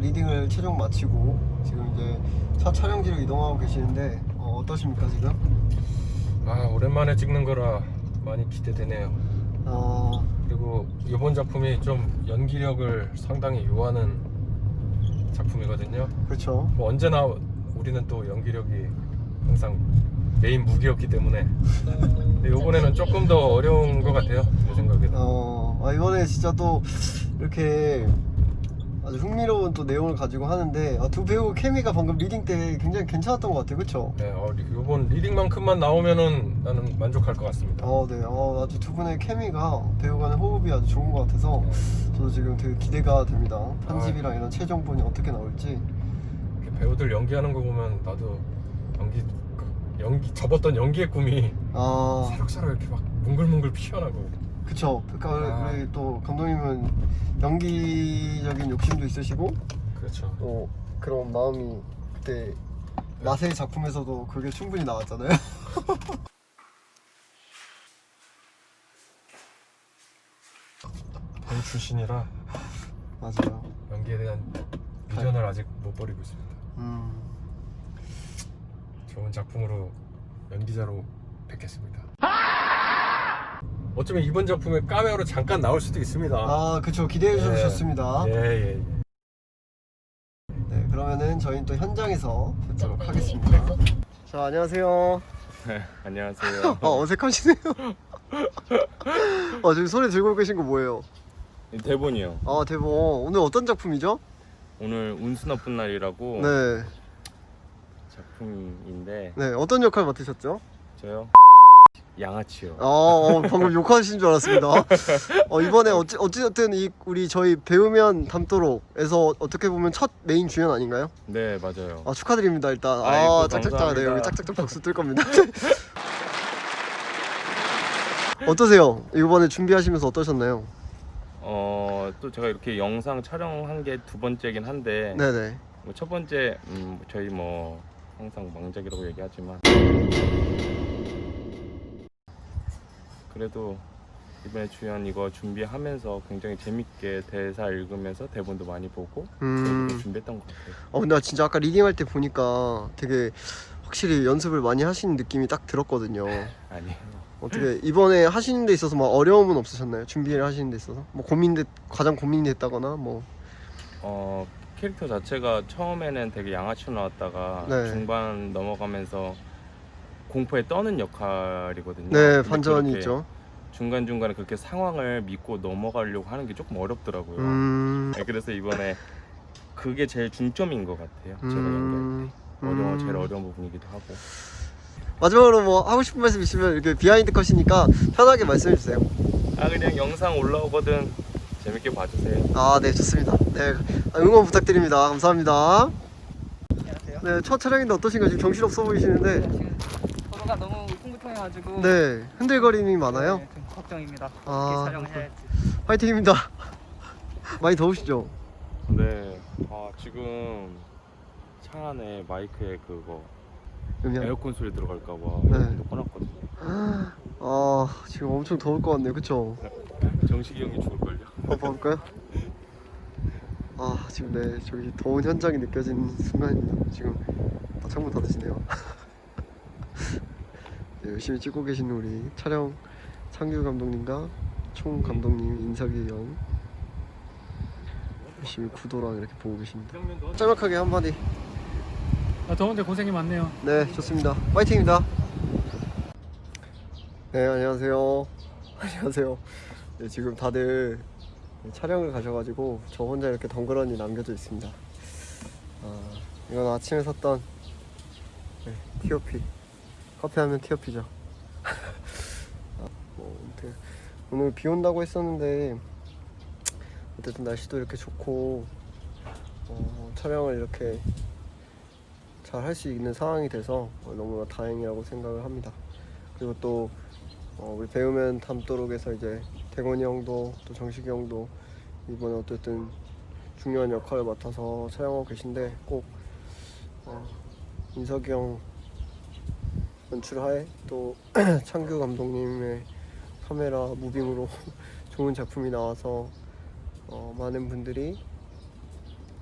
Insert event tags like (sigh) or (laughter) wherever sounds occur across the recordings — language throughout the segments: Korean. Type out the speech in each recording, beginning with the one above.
리딩을 최종 마치고 지금 이제 차 촬영지로 이동하고 계시는데 어, 어떠십니까 지금? 아 오랜만에 찍는 거라 많이 기대되네요. 어, 그리고 이번 작품이 좀 연기력을 상당히 요하는 작품이거든요. 그렇죠. 뭐 언제나 우리는 또 연기력이 항상 메인 무기였기 때문에 근데 이번에는 조금 더 어려운 것 같아요. 제 생각에는. 어, 아, 이번에 진짜 또 이렇게 아주 흥미로운 또 내용을 가지고 하는데 아, 두 배우 케미가 방금 리딩 때 굉장히 괜찮았던 것 같아요, 그렇죠? 네, 어, 리- 이번 리딩만큼만 나오면은 나는 만족할 것 같습니다. 어, 네. 어, 아주 두 분의 케미가 배우 간의 호흡이 아주 좋은 것 같아서 저도 지금 되게 기대가 됩니다. 편집이랑 이런 최종본이 어떻게 나올지. 이렇게 배우들 연기하는 거 보면 나도 연기 그 연기 접었던 연기의 꿈이 아, 사락사락 이렇게 막 뭉글뭉글 피어나고 그쵸. 그러니까 아. 우리 또 감독님은 연기적인 욕심도 있으시고 그렇죠. 또 그런 마음이 그때 나세의 작품에서도 그게 충분히 나왔잖아요. (laughs) 배우 출신이라 맞아요. 연기에 대한 비전을 아직 못 버리고 있습니다. 음, 좋은 작품으로 연기자로 뵙겠습니다. 어쩌면 이번 작품에 까메오로 잠깐 나올 수도 있습니다. 아, 그쵸. 기대해 네. 주셨습니다. 예, 예, 예. 네, 그러면은 저희는 또 현장에서 뵙도록 하겠습니다. 자, 안녕하세요. 네, 안녕하세요. 어, (laughs) 어색하시네요. 어, (laughs) 지금 손에 들고 계신 거 뭐예요? 대본이요. 아, 대본. 오늘 어떤 작품이죠? 오늘 운수 나쁜 날이라고 네. 작품인데 네, 어떤 역할 맡으셨죠? 저요 양아치요. 어, 어, 방금 욕하신 줄 알았습니다. 어, 이번에 어찌, 어찌됐든 이 우리 저희 배우면 담도록에서 어떻게 보면 첫 메인 주연 아닌가요? 네 맞아요. 아, 축하드립니다, 일단. 아, 아이고, 짝짝짝. 네, 감사합니다. 여기 짝짝짝 박수 뜰 겁니다. (laughs) 어떠세요? 이번에 준비하시면서 어떠셨나요? 어또 제가 이렇게 영상 촬영한 게 두 번째긴 한데 네네. 뭐첫 번째 음, 저희 뭐 항상 망작이라고 얘기하지만 그래도 이번에 주연 이거 준비하면서 굉장히 재밌게 대사 읽으면서 대본도 많이 보고 음. 준비했던 것 같아요. 어, 근데 나 진짜 아까 리딩할 때 보니까 되게 확실히 연습을 많이 하시는 느낌이 딱 들었거든요. (laughs) 아니에요. 어떻게 이번에 하시는 데 있어서 막 어려움은 없으셨나요? 준비를 하시는 데 있어서 뭐 고민돼 가장 고민이 됐다거나 뭐 어 캐릭터 자체가 처음에는 되게 양아치로 나왔다가 네. 중반 넘어가면서 공포에 떠는 역할이거든요. 네 근데 반전이 그렇게 있죠. 중간 중간에 그렇게 상황을 믿고 넘어가려고 하는 게 조금 어렵더라고요. 음, 네, 그래서 이번에 그게 제일 중점인 것 같아요. 제가 연기할 음, 때 어려운 제일 음. 어려운 부분이기도 하고. 마지막으로 뭐 하고 싶은 말씀 있으면 이렇게 비하인드 컷이니까 편하게 말씀해 주세요. 아 그냥 영상 올라오거든 재밌게 봐주세요. 아 네 좋습니다. 네 아, 응원 부탁드립니다. 감사합니다. 안녕하세요. 네 첫 촬영인데 어떠신가요? 지금 정신 없어 보이시는데 지금 도로가 너무 풍부통해가지고 네 흔들거림이 많아요. 네, 좀 걱정입니다. 아, 어떻게 촬영을 해야 할지. 화이팅입니다. (laughs) 많이 더우시죠? 네. 아 지금 차 안에 마이크에 그거 음향. 에어컨 소리 들어갈까봐 네. 에어컨도 꺼놨거든요. (gasps) 아 지금 엄청 더울 것 같네요. 그쵸? 정식이 형이 죽을걸요. 한번 볼까요? 아 지금 네 저기 더운 현장이 느껴지는 순간입니다. 지금 다 창문 닫으시네요. (laughs) 네, 열심히 찍고 계시는 우리 촬영 창규 감독님과 총 감독님 인석이 형 열심히 구도랑 이렇게 보고 계십니다. 짤막하게 한마디. 아, 더운데 고생이 많네요. 네 좋습니다. 파이팅입니다. 네 안녕하세요. (laughs) 안녕하세요. 네, 지금 다들 촬영을 가셔가지고 저 혼자 이렇게 덩그러니 남겨져 있습니다. 아, 이건 아침에 샀던 네, TOP. 커피 하면 TOP죠. 아, 뭐, 아무튼 오늘 비 온다고 했었는데 어쨌든 날씨도 이렇게 좋고 어, 촬영을 이렇게 잘 할 수 있는 상황이 돼서 어, 너무나 다행이라고 생각을 합니다. 그리고 또 어, 우리 배우면 담도록에서 이제 대건이 형도 또 정식이 형도 이번에 어쨌든 중요한 역할을 맡아서 촬영하고 계신데 꼭 어, 인석이 형 연출하에 또 (clears throat) 창규 감독님의 카메라 무빙으로 (laughs) 좋은 작품이 나와서 어, 많은 분들이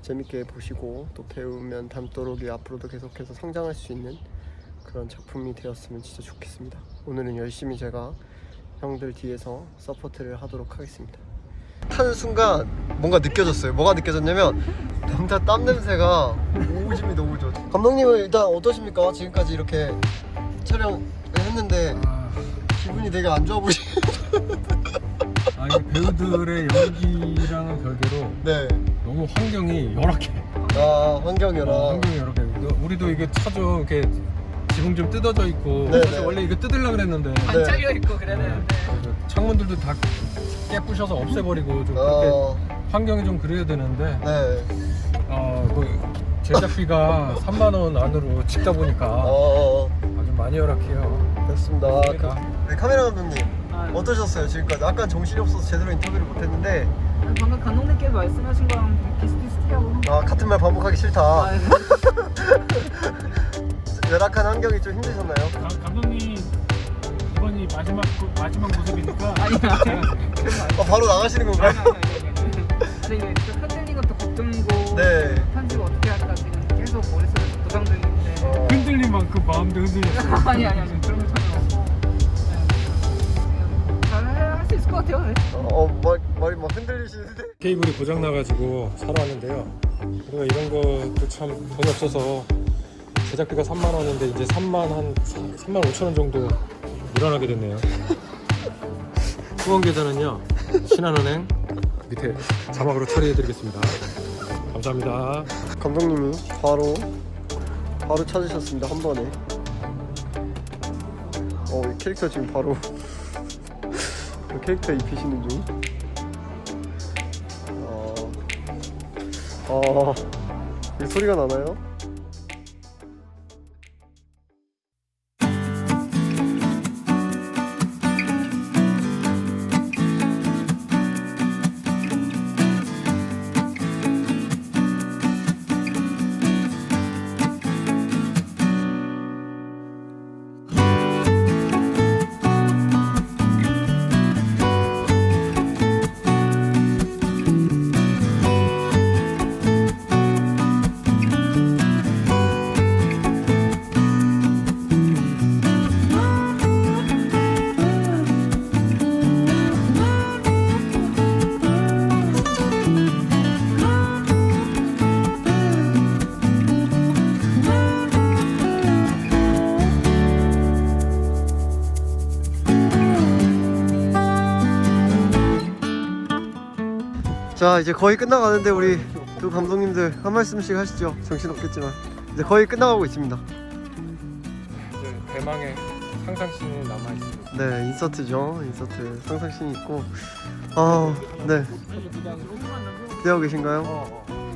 재밌게 보시고 또 배우면 담도록이 앞으로도 계속해서 성장할 수 있는 그런 작품이 되었으면 진짜 좋겠습니다. 오늘은 열심히 제가 형들 뒤에서 서포트를 하도록 하겠습니다. 타는 순간 뭔가 느껴졌어요. 뭐가 느껴졌냐면 남자 땀 냄새가 오집니다, 오죠. 감독님은 일단 어떠십니까? 지금까지 이렇게 촬영을 했는데 아, 기분이 되게 안 좋아 보시. 아 이게 배우들의 연기랑은 별개로 네. 너무 환경이 열악해. 아 환경이라. 환경이 열악해. 우리도 이게 차좀 이렇게 지붕 좀 뜯어져 있고 네, 네. 원래 이거 뜯으려 그랬는데 안 잘려 있고 그래야 되는데. 그래서 창문들도 다 깨부셔서 없애버리고 좀 그렇게 어, 환경이 좀 그래야 되는데 네. 어, 그 제작비가 3만 원 안으로 찍다 보니까 어, 아주 많이 열악해요. 됐습니다. 그러니까. 네, 카메라 감독님 아, 어떠셨어요 지금까지? 약간 정신이 없어서 제대로 인터뷰를 못했는데 방금 감독님께서 말씀하신 거랑 비슷비슷해요. 아 같은 말 반복하기 싫다. 아, (laughs) 열악한 환경이 좀 힘드셨나요? 감- 감독님 이번이 마지막 고- 마지막 모습이니까 아니 아니. 어, 바로 나가시는 건가요? 근데 이게 좀 흔들린 것도 걱정이고 네. 편집 어떻게 할까 지금 계속 머릿속에 부담 중인데. 어, 흔들린 만큼 마음도 흔들렸어. (laughs) 아니 아니 아니 그런 거 전혀 없고. 잘할 수 있을 것 같아요. 네. 어 말, 말이 막 흔들리시는데 케이블이 고장 나가지고 사러 왔는데요. 우리가 이런 것도 참 돈이 없어서 제작비가 3만 원인데 이제 3만 한 3만 5천 원 정도 늘어나게 됐네요. (laughs) 후원 계좌는요 신한은행 밑에 자막으로 처리해드리겠습니다. 감사합니다. 감독님이 바로 바로 찾으셨습니다 한 번에 어이 캐릭터 지금 바로 (laughs) 그 캐릭터 입히시는 중 어... 어... 이 소리가 나나요? 자 이제 거의 끝나가는데 우리 두 감독님들 한 말씀씩 하시죠. 정신없겠지만. 이제 거의 끝나가고 있습니다. 이제 대망의 상상신이 남아 있습니다. 네 인서트죠. 인서트 상상신이 있고. 아네. 기대하고 계신가요? 어, 어.